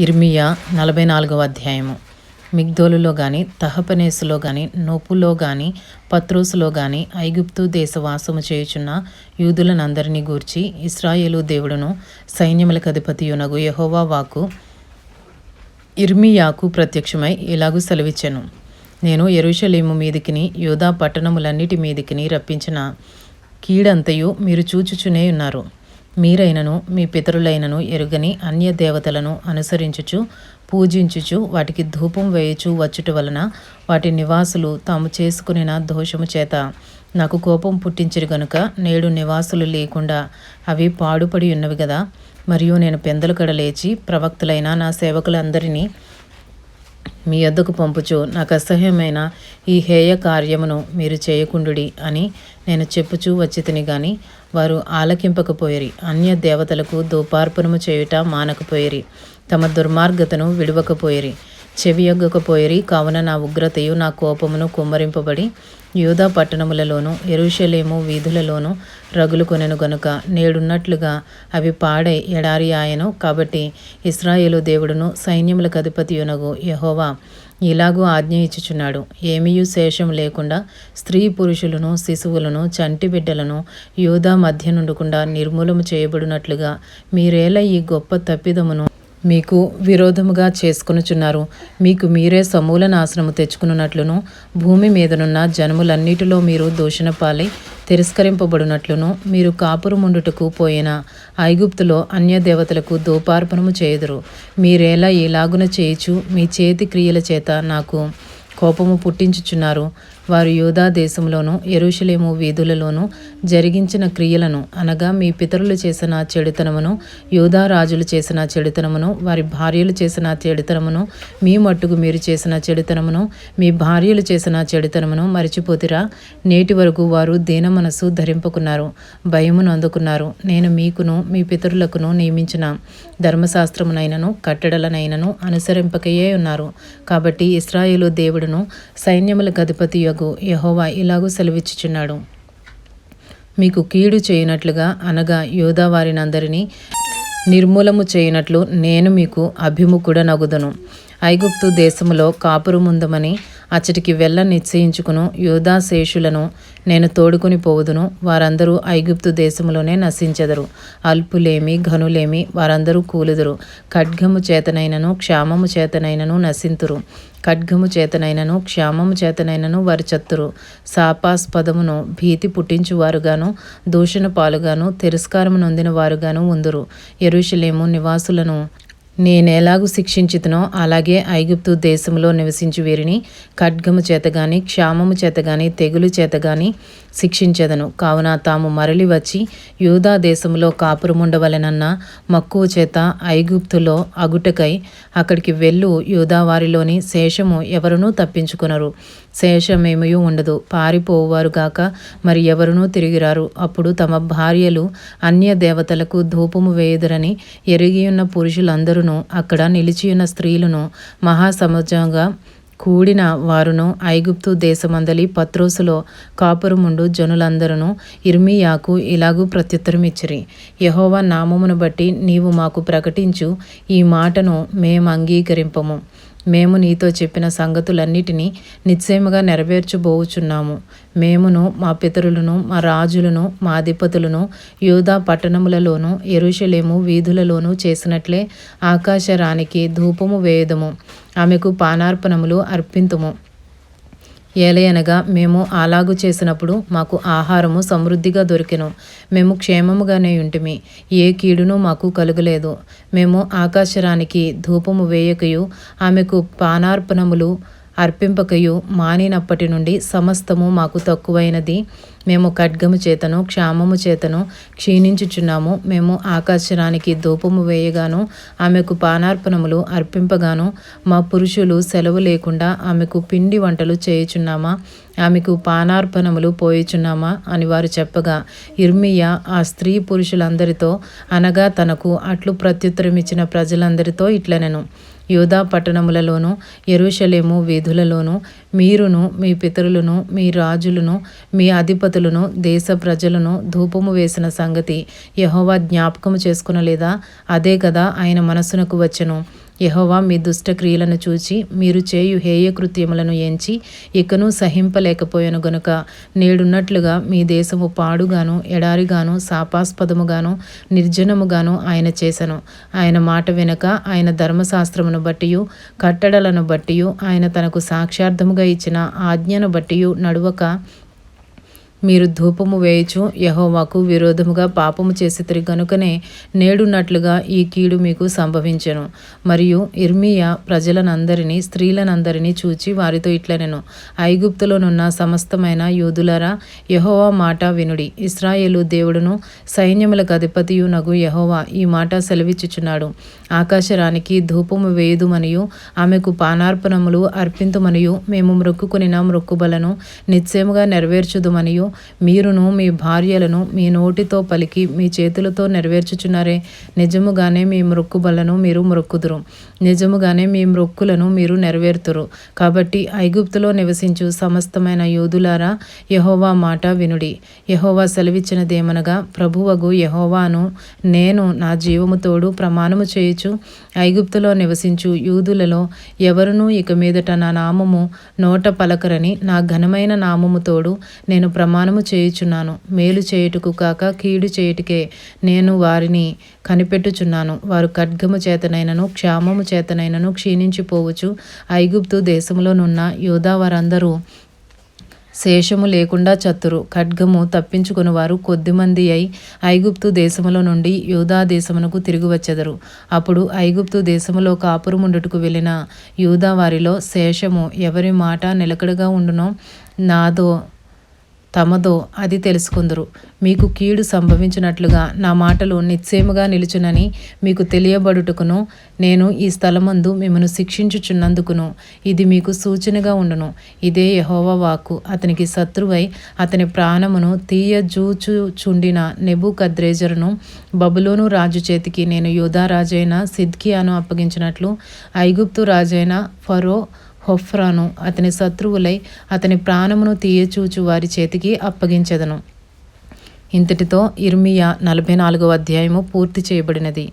ఇర్మియా నలభై నాలుగవ అధ్యాయము. మిగ్దోలులో గాని తహపనేసులో గాని నోపులో గాని పత్రోసులో గాని ఐగుప్తు దేశవాసము చేయుచున్న యూదులనందరినీ గూర్చి ఇస్రాయేలు దేవుడును సైన్యములకు అధిపతియునగు యెహోవా ఇర్మియాకు ప్రత్యక్షమై ఇలాగూ సెలవిచ్చెను. నేను ఎరుషలేము మీదికిని యూదా పట్టణములన్నిటి మీదికిని రప్పించిన కీడంతయు మీరు చూచుచునే ఉన్నారు. మీరైనను మీ పితరులైనను ఎరుగని అన్య దేవతలను అనుసరించుచు పూజించుచు వాటికి ధూపం వేయుచు వచ్చుట వలన వాటి నివాసులు తాము చేసుకునిన దోషము చేత నాకు కోపం పుట్టించిరు గనుక నేడు నివాసులు లేకుండా అవి పాడుపడి ఉన్నవి కదా మరియు నేను పెందలు కడలేచి ప్రవక్తలైన నా సేవకులందరినీ మీ యొద్దకు పంపుచు నాకు అసహ్యమైన ఈ హేయ కార్యమును మీరు చేయకుండుడి అని నేను చెప్పుచూ వచ్చితిని గాని వారు ఆలకింపకపోయిరి. అన్య దేవతలకు ధూపార్పణము చేయుట మానకపోయిరి. తమ దుర్మార్గతను విడువకపోయిరి. చెవియొగ్గకపోయిరి కావున నా ఉగ్రతయు నా కోపమును కుమ్మరింపబడి యూదా పట్టణములలోనూ ఎరుషలేము వీధులలోనూ రగులు కొనెను గనుక నేడున్నట్లుగా అవి పాడై ఎడారి ఆయను. కాబట్టి ఇస్రాయేలు దేవుడును సైన్యములకు అధిపతియునగు యహోవా ఇలాగూ ఆజ్ఞ ఇచ్చుచున్నాడు. ఏమీయు శేషం లేకుండా స్త్రీ పురుషులను శిశువులను చంటి బిడ్డలను యూదా మధ్య నుండకుండా నిర్మూలము చేయబడినట్లుగా మీరేలా ఈ గొప్ప తప్పిదమును మీకు విరోధముగా చేసుకొనుచున్నారు. మీకు మీరే సమూల నాశనము తెచ్చుకున్నట్లును భూమి మీదనున్న జనములన్నిటిలో మీరు దూషణ పాలై తిరస్కరింపబడినట్లును మీరు కాపురముండుటకు పోయిన ఐగుప్తులో అన్య దేవతలకు ధూపార్పణము చేయుదురు. మీరేలా ఇలాగున చేయుచు మీ చేతి క్రియల చేత నాకు కోపము పుట్టించుచున్నారు. వారు యూదా దేశంలోను ఎరుషలేము వీధులలోను జరిగించిన క్రియలను అనగా మీ పితరులు చేసిన చెడుతనమును యూదా రాజులు చేసిన చెడుతనమును వారి భార్యలు చేసిన చెడుతనమును మీ మట్టుకు మీరు చేసిన చెడుతనమును మీ భార్యలు చేసిన చెడుతనమును మరిచిపోతిరా. నేటి వరకు వారు దీన మనసు ధరింపుకున్నారు భయమును అందుకున్నారు. నేను మీకును మీ పితరులకును నియమించిన ధర్మశాస్త్రమునైనను కట్టడలనైనను అనుసరింపకయే ఉన్నారు. కాబట్టి ఇస్రాయేలు దేవుడును సైన్యములకు అధిపతి యగు యహోవా ఇలాగూ సెలవిచ్చుచున్నాడు. మీకు కీడు చేయనట్లుగా అనగా యోధావారినందరినీ నిర్మూలము చేయనట్లు నేను మీకు అభిముఖుడనగుదును. ఐగుప్తు దేశములో కాపురముందమని అచ్చటికి వెళ్ళ నిశ్చయించుకును. యోధా శేషులను నేను తోడుకొని పోవుదును. వారందరూ ఐగుప్తు దేశములోనే నశించెదరు. అల్పులేమి ఘనులేమి వారందరూ కూలుదురు. ఖడ్గము చేతనైనను క్షామము చేతనైనను నశింతురు. ఖడ్గము చేతనైనను క్షామము చేతనైనను వారి చత్తురు. శాపాస్పదమును భీతి పుట్టించువారుగాను దూషణ పాలుగాను తిరస్కారము నొందిన వారుగాను ఉందురు. ఎరుషలేము నివాసులను నేనేలాగు శిక్షించితనో అలాగే ఐగుప్తు దేశంలో నివసించి వీరిని ఖడ్గము చేతగాని క్షామము చేతగాని తెగులు చేతగాని శిక్షించదను. కావున తాము మరలి వచ్చి యూదా దేశంలో కాపురముండవలెనన్న మక్కువ చేత ఐగుప్తులో అగుటకై అక్కడికి వెళ్ళు. యూదా వారిలోని శేషము ఎవరునూ తప్పించుకునరు. శేషమేమయూ ఉండదు. పారిపోవారుగాక మరి ఎవరునూ తిరిగిరారు. అప్పుడు తమ భార్యలు అన్య దేవతలకు ధూపము వేయుదురని ఎరిగియున్న పురుషులందరూ అక్కడ నిలిచియున్న స్త్రీలను మహాసముజంగా కూడిన వారును ఐగుప్తు దేశమందలి పత్రోసులో కాపురముండు జనులందరూ ఇర్మియాకు ఇలాగూ ప్రత్యుత్తరమిచ్చిరి. యహోవా నామమును బట్టి నీవు మాకు ప్రకటించు ఈ మాటను మేము అంగీకరింపము మేము నీతో చెప్పిన సంగతులన్నిటినీ నిశ్చయముగా నెరవేర్చబోచున్నాము. మేమును మా పితరులను మా రాజులను మా అధిపతులను యూదా పట్టణములలోను ఎరుషలేము వీధులలోనూ చేసినట్లే ఆకాశరానికి ధూపము వేయదము. ఆమెకు పానార్పణములు అర్పింతుము. ఏలయనగా మేము అలాగు చేసినప్పుడు మాకు ఆహారము సమృద్ధిగా దొరికెను. మేము క్షేమముగానే ఉంటిమి ఏ కీడును మాకు కలుగలేదు. మేము ఆకాశరానికి ధూపము వేయకయు ఆమెకు పానార్పణములు అర్పింపకయు మానినప్పటి నుండి సమస్తము మాకు తక్కువైనది. మేము ఖడ్గము చేతను క్షామము చేతను క్షీణించుచున్నాము. మేము ఆకాశరానికి ధూపము వేయగాను ఆమెకు పానార్పణములు అర్పింపగాను మా పురుషులు సెలవు లేకుండా ఆమెకు పిండి వంటలు చేయుచున్నామా? ఆమెకు పానార్పణములు పోయిచున్నామా? అని వారు చెప్పగా ఇర్మియా ఆ స్త్రీ పురుషులందరితో అనగా తనకు అట్లు ప్రత్యుత్తరమిచ్చిన ప్రజలందరితో ఇట్లనెను. యూదా పట్టణములలోను ఎరుషలేము వీధులలోను మీరును మీ పితరులను మీ రాజులను మీ అధిపతులను దేశ ప్రజలను ధూపము వేసిన సంగతి యహోవా జ్ఞాపకము చేసుకునలేదా? అదే కదా ఆయన మనసునకు వచ్చెను. యెహోవా మీ దుష్ట క్రియలను చూచి మీరు చేయు హేయ కృత్యములను ఎంచి ఇకను సహింపలేకపోయాను గనుక. నేడున్నట్లుగా మీ దేశము పాడుగాను ఎడారిగాను శాపాస్పదముగాను నిర్జనముగాను ఆయన చేశాను ఆయన మాట వెనుక ఆయన ధర్మశాస్త్రమును బట్టియు కట్టడలను బట్టియు ఆయన తనకు సాక్షార్థముగా ఇచ్చిన ఆజ్ఞను బట్టియు నడువక మీరు ధూపము వేయచు యహోవాకు విరోధముగా పాపము చేసితిరి గనుకనే నేడున్నట్లుగా ఈ కీడు మీకు సంభవించెను. మరియు ఇర్మియా ప్రజలనందరినీ స్త్రీలనందరినీ చూచి వారితో ఇట్లనెను. ఐగుప్తులోనున్న సమస్తమైన యూదులరా యహోవా మాట వినుడి. ఇస్రాయేలు దేవుడును సైన్యములకు అధిపతియు నగు యహోవా ఈ మాట సెలవిచ్చుచున్నాడు. ఆకాశరానికి ధూపము వేయుదుమనియు ఆమెకు పానార్పణములు అర్పింతుమనియు మేము మ్రొక్కుకొనిన మృక్కుబలను నిశ్చయముగా నెరవేర్చుదుమనియు మీరును మీ భార్యలను మీ నోటితో పలికి మీ చేతులతో నెరవేర్చుచున్నారే. నిజముగానే మీ మ్రొక్కుబలను మీరు మ్రొక్కుదురు నిజముగానే మీ మ్రొక్కులను మీరు నెరవేర్తురు. కాబట్టి ఐగుప్తులో నివసించు సమస్తమైన యోధులారా యహోవా మాట వినుడి. యహోవా సెలవిచ్చినదేమనగా ప్రభువగు యహోవాను నేను నా జీవము తోడు ప్రమాణము చేయుచు ఐగుప్తులో నివసించు యూదులలో ఎవరునూ ఇక మీదట నా నామము నోట పలకరని నా ఘనమైన నామము తోడు నేను ప్రమాణము చేయుచున్నాను. మేలు చేయుటకు కాక కీడు చేయుటకే నేను వారిని కనిపెట్టుచున్నాను. వారు ఖడ్గము చేతనైనను క్షామము చేతనైనను క్షీణించిపోవచ్చు. ఐగుప్తు దేశంలోనున్న యోధా వారందరూ శేషము లేకుండా చత్తురు. ఖడ్గము తప్పించుకుని వారు కొద్దిమంది అయి ఐగుప్తు దేశములో నుండి యూదా దేశమునకు తిరిగి వచ్చెదరు. అప్పుడు ఐగుప్తు దేశములో కాపురముండుటకు వెళ్ళిన యూదా వారిలో శేషము ఎవరి మాట నిలకడగా ఉండునో నాదో తమదో అది తెలుసుకుందరు. మీకు కీడు సంభవించినట్లుగా నా మాటలు నిశ్చయముగా నిలుచునని మీకు తెలియబడుటకును నేను ఈ స్థలమందు మిమ్మను శిక్షించుచున్నందుకును. ఇది మీకు సూచనగా ఉండును. ఇదే యహోవా వాక్కు. అతనికి శత్రువై అతని ప్రాణమును తీయజూచుచుండిన నెబు కద్రేజరును బబులోను రాజు చేతికి నేను యోధా రాజైన సిద్కియాను అప్పగించినట్లు ఐగుప్తు రాజైన ఫరో హొఫ్రాను అతని శత్రువులై అతని ప్రాణమును తీయచూచు వారి చేతికి అప్పగించెదను. ఇంతటితో ఇర్మియా నలభై నాలుగవ అధ్యాయము పూర్తి చేయబడినది.